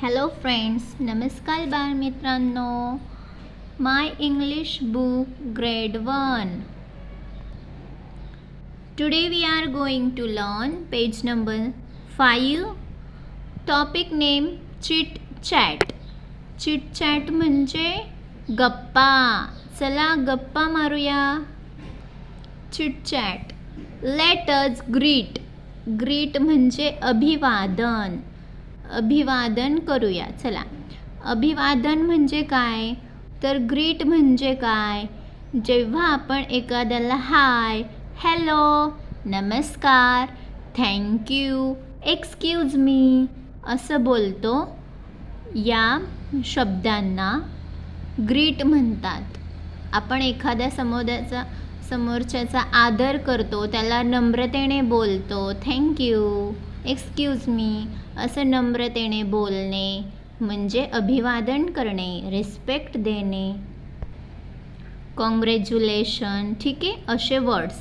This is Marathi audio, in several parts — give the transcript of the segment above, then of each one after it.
हॅलो फ्रेंड्स नमस्कार बाळमित्रांनो my English book grade one today we are going to learn page number five topic name chit chat chit chat म्हणजे गप्पा. चला गप्पा मारूया. Chit chat let's greet greet म्हणजे अभिवादन. अभिवादन करूया. चला. अभिवादन म्हणजे काय? तर ग्रीट म्हणजे काय? जेव्हा आपण एखाद्याला हाय हॅलो नमस्कार थँक्यू एक्सक्यूज मी असं बोलतो या शब्दांना ग्रीट म्हणतात. आपण एखाद्या समुदायाचा समोरच्याचा आदर करतो त्याला नम्रतेने बोलतो थँक्यू एक्सक्यूज मी असं नम्रतेने बोलणे म्हणजे अभिवादन करणे रिस्पेक्ट देणे. कॉंग्रॅच्युलेशन ठीक आहे? असे वर्ड्स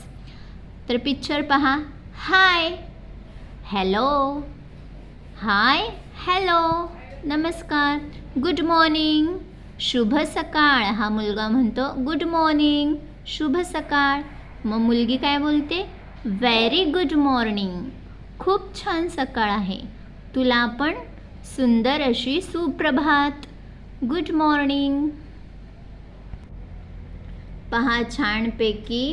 तर पिक्चर पहा. हाय हॅलो हाय हॅलो नमस्कार. गुड मॉर्निंग शुभ सकाळ. हा मुलगा म्हणतो गुड मॉर्निंग शुभ सकाळ. मग मुलगी काय बोलते? व्हेरी गुड मॉर्निंग खूप छान सकाळ आहे. तुला पण सुंदर अशी सुप्रभात. गुड मॉर्निंग पहा छानपैकी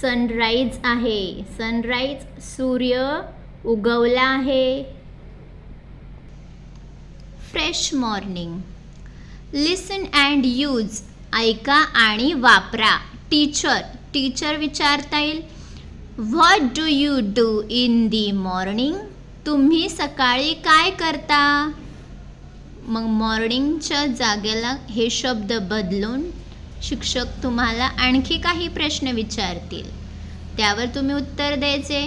सनराईज आहे. सनराईज सूर्य उगवला आहे. Fresh morning listen and use ऐका आणि वापरा. टीचर टीचर विचारता येईल. What do you do in the morning तुम्ही सकाळी काय करता? मग मॉर्निंगच्या जागेला हे शब्द बदलून शिक्षक तुम्हाला आणखी काही प्रश्न विचारतील. त्यावर तुम्ही उत्तर द्यायचे.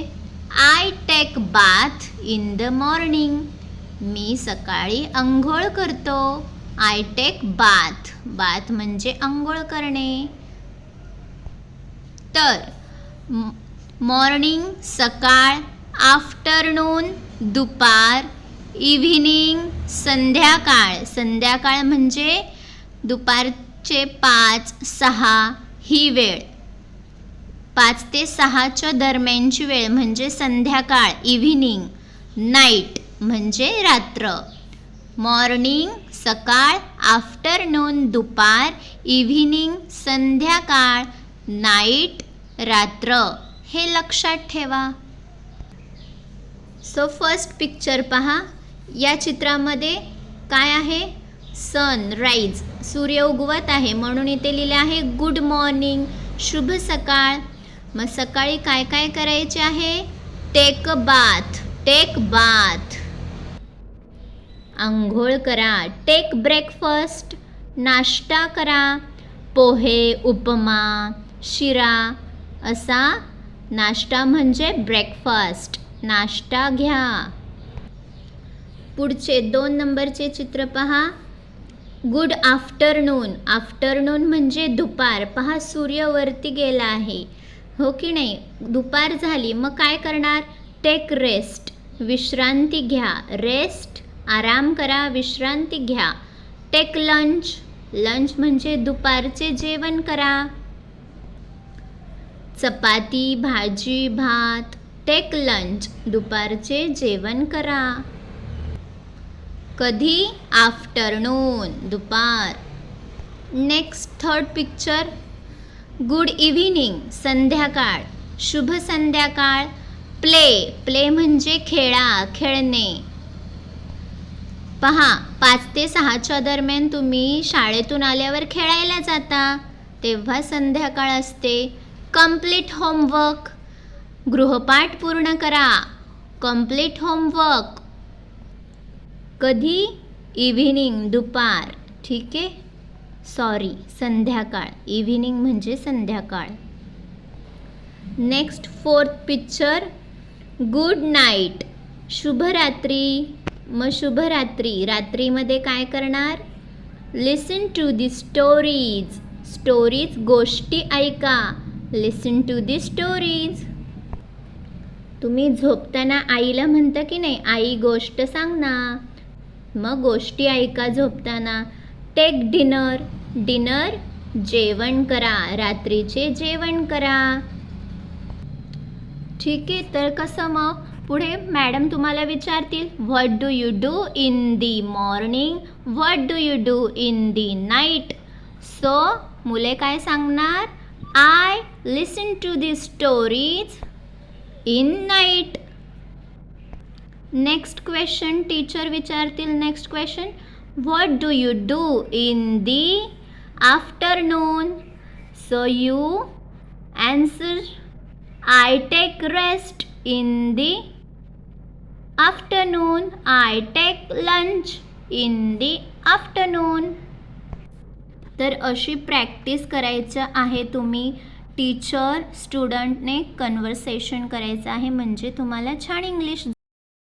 I take bath in the morning मी सकाळी अंघोळ करतो. आय टेक बाथ बाथ म्हणजे अंघोळ करणे. तर मॉर्निंग सकाळ आफ्टरनून दुपार इव्हिनिंग संध्याकाळ. संध्याकाळ म्हणजे दुपारचे पाच सहा ही वेळ. पाच ते सहाच्या दरम्यानची वेळ म्हणजे संध्याकाळ इव्हिनिंग नाईट म्हणजे रात्र. मॉर्निंग सकाळ आफ्टरनून दुपार इव्हिनिंग संध्याकाळ नाईट रात्र. हे लक्षात ठेवा. सो फर्स्ट पिक्चर पहा. या चित्रामध्ये काय आहे? सनराईज सूर्य उगवत आहे. म्हणून इथे लिहिले आहे गुड मॉर्निंग शुभ सकाळ. मग सकाळी काय काय करायचे आहे? टेक बाथ टेक बाथ आंघोळ करा. टेक ब्रेकफास्ट नाश्ता करा. पोहे उपमा शिरा असा नाश्ता म्हणजे ब्रेकफास्ट नाश्ता घ्या. पुढचे दोन नंबरचे चित्र पहा. गुड आफ्टरनून आफ्टरनून म्हणजे दुपार. पहा सूर्य वरती गेला आहे. हो की नाही? दुपार झाली. मग काय करणार? टेक रेस्ट विश्रांती घ्या. रेस्ट आराम करा. विश्रांती घ्या. टेक लंच लंच म्हणजे दुपारचे जेवण करा. चपाती भाजी भात. टेक लंच दुपारचे जेवण करा. कधी? आफ्टरनून दुपार. Next third picture good evening संध्याकाळ. शुभ संध्याकाळ. प्ले प्ले म्हणजे खेळा खेळणे. पहा पाच ते सहाच्या दरम्यान तुम्ही शाळेतून आल्यावर खेळायला जाता. तेव्हा संध्याकाळ असते. कंप्लीट होमवर्क गृहपाठ पूर्ण करा. कंप्लीट होमवर्क कधी? इव्हिनिंग दुपार. ठीक आहे? सॉरी संध्याकाळ. इव्हिनिंग म्हणजे संध्याकाळ. Next fourth picture good night शुभरात्री. मग शुभरात्री. रात्रीमध्ये काय करणार? Listen to the stories stories गोष्टी ऐका. लिसन टू दी स्टोरीज तुम्ही झोपताना आईला म्हणता की नाही आई गोष्ट सांग ना. मग गोष्टी ऐका झोपताना टेक डिनर डिनर जेवण करा. रात्रीचे जेवण करा. ठीक आहे तर कसं मग? पुढे मॅडम तुम्हाला विचारतील what do you do in the morning what do you do in the night so मुले काय सांगणार? I listen to these stories in night. Next question, teacher vichartil next question. What do you do in the afternoon? So you answer I take rest in the afternoon. I take lunch in the afternoon. तर अशी प्रॅक्टिस करायचं आहे तुम्ही. टीचर स्टुडंटने कन्व्हर्सेशन करायचं आहे. म्हणजे तुम्हाला छान इंग्लिश